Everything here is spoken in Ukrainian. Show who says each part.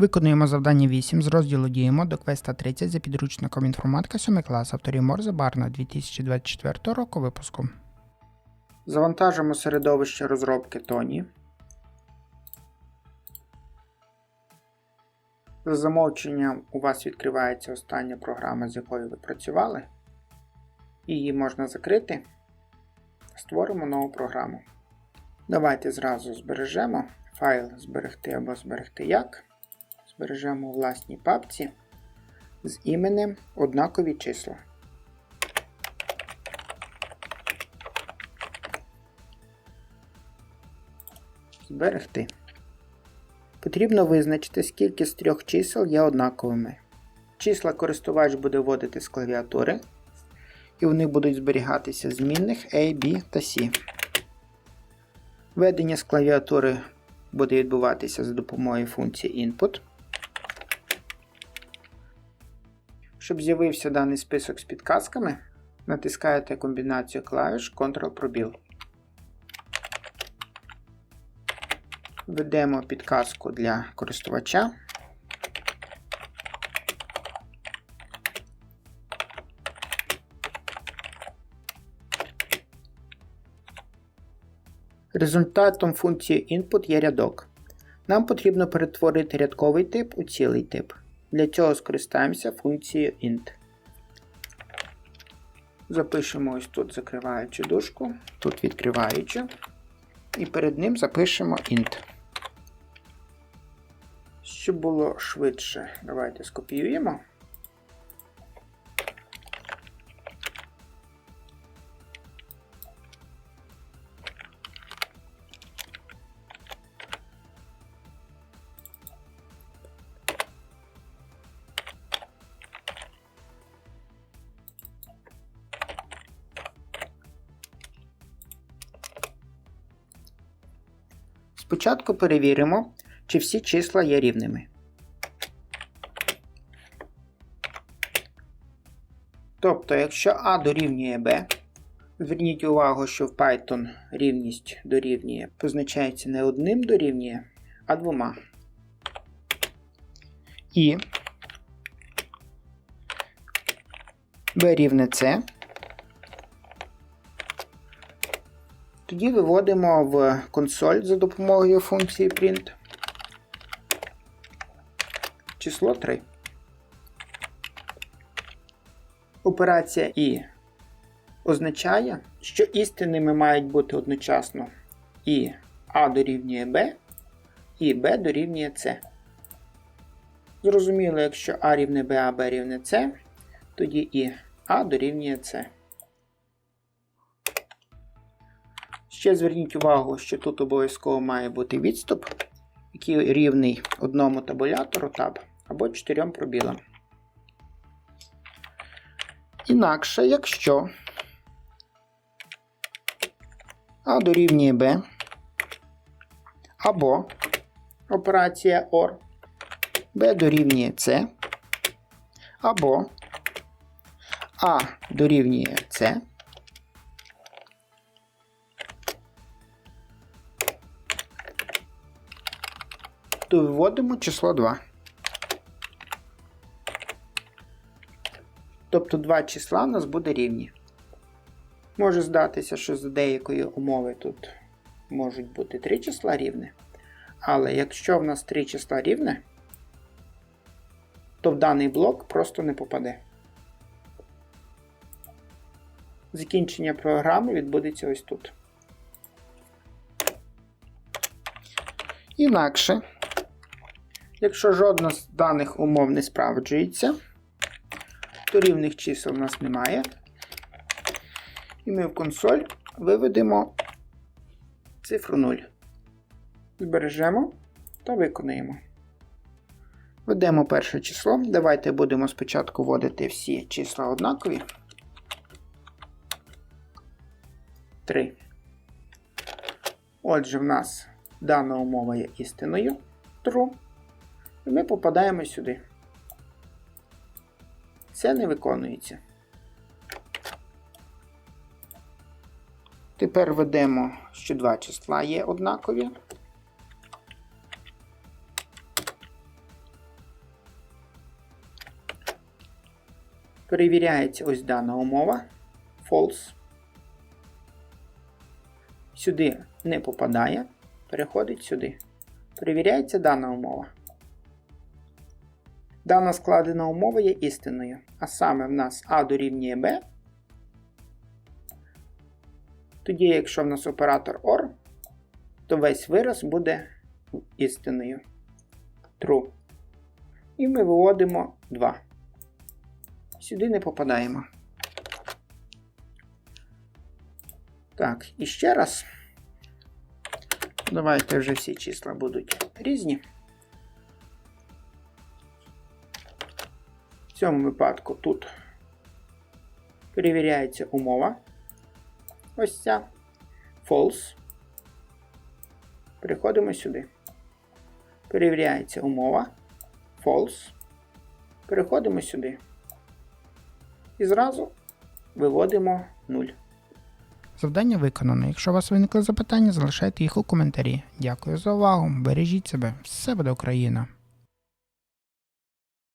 Speaker 1: Виконуємо завдання 8 з розділу Діємо до квеста 30 за підручником інформатика 7 клас авторів Морзе Барна 2024 року випуску. Завантажимо середовище розробки Тоні. За замовченням у вас відкривається остання програма, з якою ви працювали. Її можна закрити. Створимо нову програму. Давайте зразу збережемо файл зберегти або зберегти як. Збережемо у власній папці з іменем однакові числа. Зберегти. Потрібно визначити, скільки з трьох чисел є однаковими. Числа користувач буде вводити з клавіатури, і вони будуть зберігатися змінних A, B та C. Введення з клавіатури буде відбуватися за допомогою функції Input. Щоб з'явився даний список з підказками, натискаєте комбінацію клавіш Ctrl-пробіл. Введемо підказку для користувача. Результатом функції input є рядок. Нам потрібно перетворити рядковий тип у цілий тип. Для цього скористаємося функцією int. Запишемо ось тут закриваючу дужку, тут відкриваючу, і перед ним запишемо int. Щоб було швидше, давайте скопіюємо. Спочатку перевіримо, чи всі числа є рівними. Тобто, якщо А дорівнює Б, зверніть увагу, що в Python рівність дорівнює позначається не одним дорівнює, а двома. І B рівне С. Тоді виводимо в консоль за допомогою функції print число 3. Операція І означає, що істинними мають бути одночасно і А дорівнює Б, і Б дорівнює С. Зрозуміло, якщо А рівне Б, а Б рівне С, тоді і А дорівнює С. Ще зверніть увагу, що тут обов'язково має бути відступ, який рівний одному табулятору таб або чотирьом пробілам. Інакше, якщо А дорівнює Б або операція OR, Б дорівнює С, або А дорівнює С, то виводимо число 2. Тобто два числа у нас буде рівні. Може здатися, що за деякої умови тут можуть бути три числа рівне. Але якщо в нас три числа рівне, то в даний блок просто не попаде. Закінчення програми відбудеться ось тут. Інакше, якщо жодна з даних умов не справджується, то рівних чисел у нас немає. І ми в консоль виведемо цифру 0. Збережемо та виконаємо. Введемо перше число. Давайте будемо спочатку вводити всі числа однакові. 3. Отже, в нас дана умова є істиною. True і ми попадаємо сюди. Це не виконується. Тепер ведемо, що два числа є однакові. Перевіряється ось дана умова false. Сюди не попадає, переходить сюди. Перевіряється дана умова. Дана складена умова є істинною. А саме в нас А дорівнює Б. Тоді, якщо в нас оператор OR, то весь вираз буде істинною. True. І ми виводимо 2. Сюди не попадаємо. Так, і ще раз. Давайте вже всі числа будуть різні. В цьому випадку тут перевіряється умова. Ось ця. False. Переходимо сюди. Перевіряється умова. False. Переходимо сюди. І зразу виводимо 0.
Speaker 2: Завдання виконано. Якщо у вас виникли запитання, залишайте їх у коментарі. Дякую за увагу. Бережіть себе. Все буде Україна!